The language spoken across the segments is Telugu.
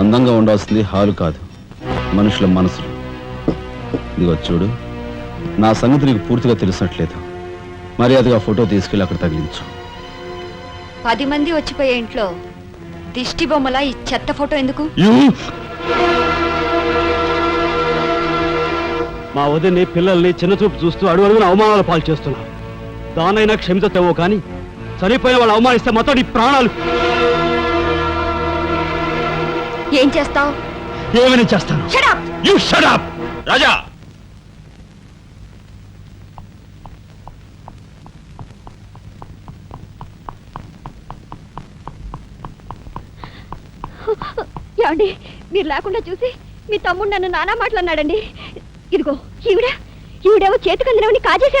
అందంగా ఉండాల్సింది హాలు కాదు మనుషుల మనసులు. ఇదిగో చూడు నా సంగతి నీకు పూర్తిగా తెలిసినట్లేదు. మర్యాదగా ఫోటో తీసుకెళ్ళి అక్కడ తగిలించు. పది మంది వచ్చిపోయే ఇంట్లో దిష్టి బొమ్మల ఈ చెత్త ఫోటో ఎందుకు? మా వదిని పిల్లల్ని చిన్నచూపు చూస్తూ అడుగు అడుగున అవమానాలు పాలు చేస్తున్నా దానైనా క్షమితేవో కానీ చనిపోయిన వాళ్ళు అవమానిస్తే మొత్తం నీ ప్రాణాలు. ఏం చేస్తావు? ఏమైనా చేస్తాను? యు రాజా! ఏమండి మీరు లేకుండా చూసి మీ తమ్ముడు నన్ను నానా మాట్లాడినాడండి ఇదిగో ఈవిడ ఈవిడేమో చేతికి అందినవని కాజేసే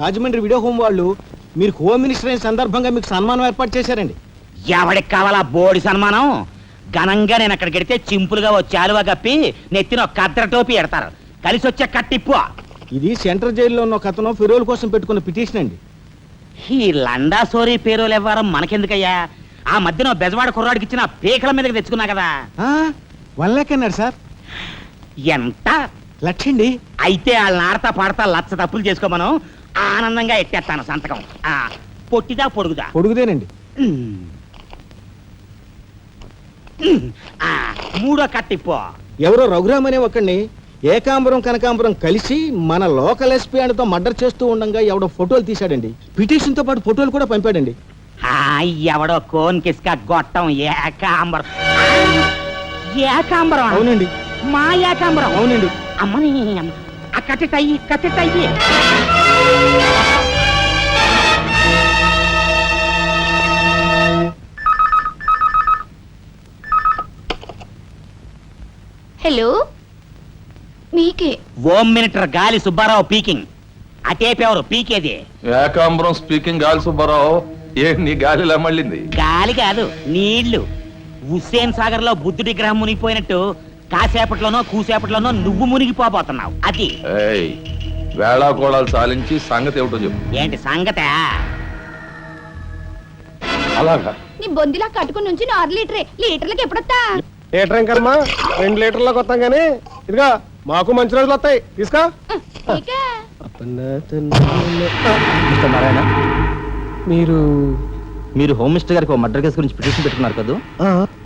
రాజమండ్రి వీడియో హోమ్ వాళ్ళు మీరు హోమ్ మినిస్టర్ అయిన సందర్భంగా మీకు సన్మానం ఏర్పాటు చేశారండి. ఎవడికి కావాలా బోడి సన్మానం? ఘనంగా నేను అక్కడికి వెడితే చింపులుగా వచ్చి ఆలువ కప్పి నెత్తిన ఒక కద్ర టోపీ ఎడతారు. కలిసి వచ్చే కట్టిప్పు. ఇది సెంట్రల్ జైల్లో ఉన్న అతను ఫిరోల్ కోసం పెట్టుకున్న పిటిషన్ అండి. ఈ లండా సోరీ పేరోలు ఇవ్వరం మనకెందుకయ్యా? ఆ మధ్యన ఓ బెజవాడ కుర్రాడికి ఇచ్చిన పీకల మీదకి తెచ్చుకున్నా కదా. వన్ లాక్ అన్నాడు సార్. ఎంత? లక్షండి. అయితే వాళ్ళని ఆడతా పాడతా లచ్చ తప్పులు చేసుకోమను. ఆనందంగా ఎట్టేస్తాను సంతకం. ఆ, పొట్టిదా పొడుగుదా? పొడుగుదేనండి. ఉమ్. ఉమ్. ఆ, మూడో కట్టిప్పు ఎవరో రఘురామ్ అనే ఒకడిని ఏకాంబరం కనకాంబరం కలిసి మన లోకల్ ఎస్పీ ఆయనతో మర్డర్ చేస్తూ ఉండగా ఎవడో ఫోటోలు తీశాడండి. పిటిషన్తో పాటు ఫోటోలు కూడా పంపాడండి. ఆ, ఎవడో కోన్ కిస్క గొట్టం ఏకాంబరం. ఏకాంబరం అవునండి. మా ఏకాంబరం? అవునండి. అమ్మని అమ్మ. ఆ కట్టెటయ్యి కట్టెటయ్యి హలో. మీకే. ఓం మినిటర్ గాలి సుబ్బారావు పీకింగ్. అటేపెవరు పీకేది. ఏకాంబరం స్పీకింగ్ గాలి సుబ్బారావు. ఏ నీ గాలిలా మళ్ళింది? గాలి కాదు నీళ్ళు. హుస్సేన్ సాగర్లో బుద్ధుడి విగ్రహం మునిగిపోయినట్టు కాసేపట్లోనో కూసేపట్లోనో నువ్వు మునిగిపోబోతున్నావు. అది. ఏయ్ వేళాకోళాలు సాలించి సంగతి ఏమిటో చెప్పు. ఏంటి సంగతే? అలాగా. నీ బొందిలా కట్టుకుని నుంచి ఆరు లీటరే. లీటర్లకి ఎప్పుడొస్తా? లీటర్ ఇంకమ్మా రెండు లీటర్లకు వస్తాం కానీ ఇదిగా మాకు మంచి రోజులు వస్తాయి. తీసుకో. మీరు మీరు హోమ్ మినిస్టర్ గారికి మర్డర్ కేసు గురించి పిటిషన్ పెట్టుకున్నారు కదా?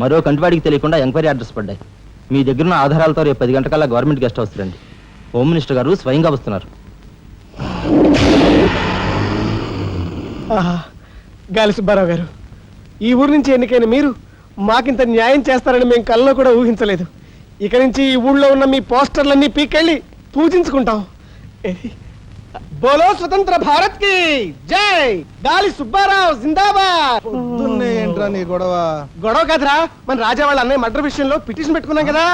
మరో కంటివాడికి తెలియకుండా ఎంక్వైరీ అడ్రస్ పడ్డాయి. మీ దగ్గర ఉన్న ఆధారాలతో రేపు పది గంటకల్లా గవర్నమెంట్ గెస్ట్ హౌస్ రండి. హోమ్ మినిస్టర్ గారు స్వయంగా వస్తున్నారు గాలి సుబ్బారావు గారు ఈ ఊరు నుంచి ఎన్నికైన మీరు మాకింత న్యాయం చేస్తారని మేము కల్లో కూడా ఊహించలేదు ఇక నుంచి ఈ ఊళ్ళో ఉన్న మీ పోస్టర్లన్నీ పీకెళ్ళి పూజించుకుంటాం ఏది? బోలో స్వతంత్ర భారత్కి జై గాలి సుబ్బారావు జిందాబాద్ ఏంట్రా నీ గొడవ? గొడవ కదరా మన రాజా వాళ్ళ అన్నయ్య మర్డర్ విషయంలో పిటిషన్ పెట్టుకున్నాం కదా.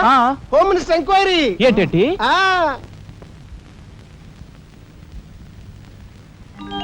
Home minister enquiry. ఏంటంటే?